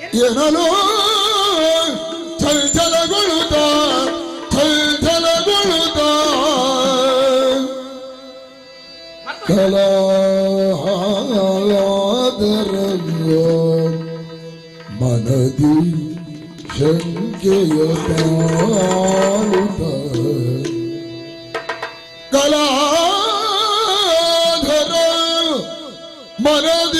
ಎನ್ನಲು ಚಲಚಲಗೊಳ್ಳುತ್ತ ಚಲಚಲಗೊಳ್ಳುತ್ತ ಕಲಾದರಂಗ ಮನದಿ ಶಂಕೆಯ ತಾಳುತ್ತ ಕಲಾಧರ ಮನದಿ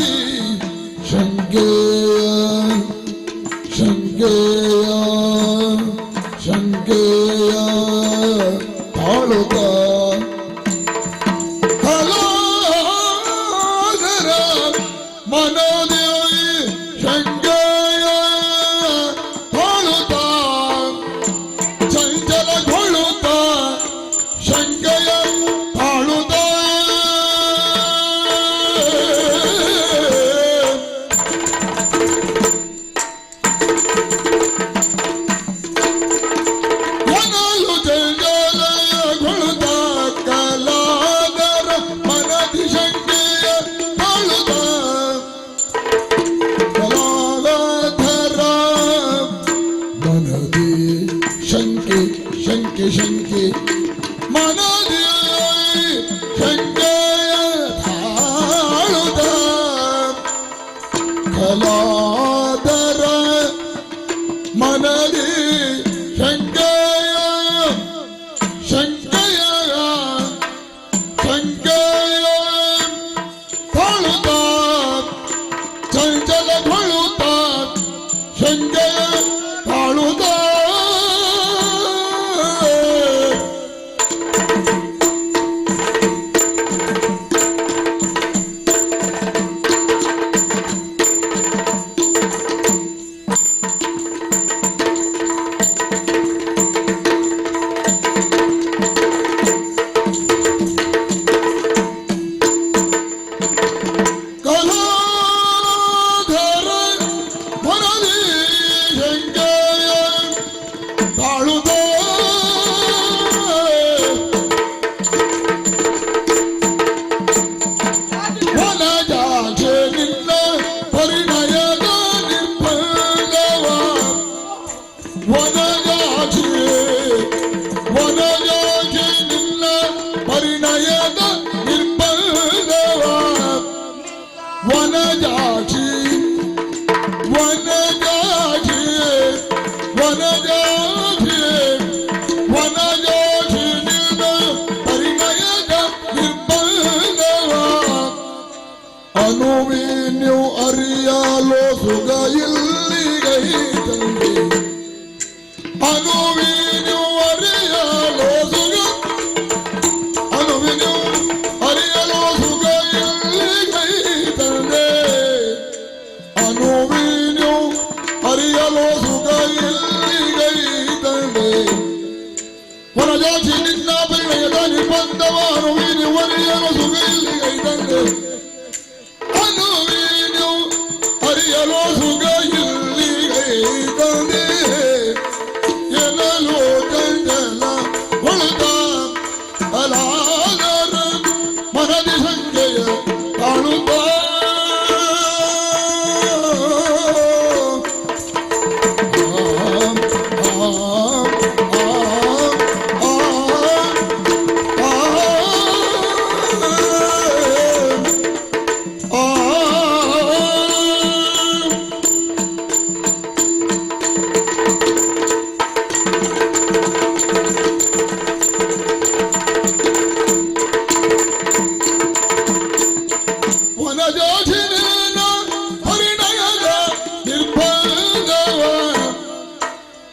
geçen ki ಅನುವಿನ್ಯು ಅರಿಯಲು ಸುಗ Lord.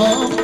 Oh.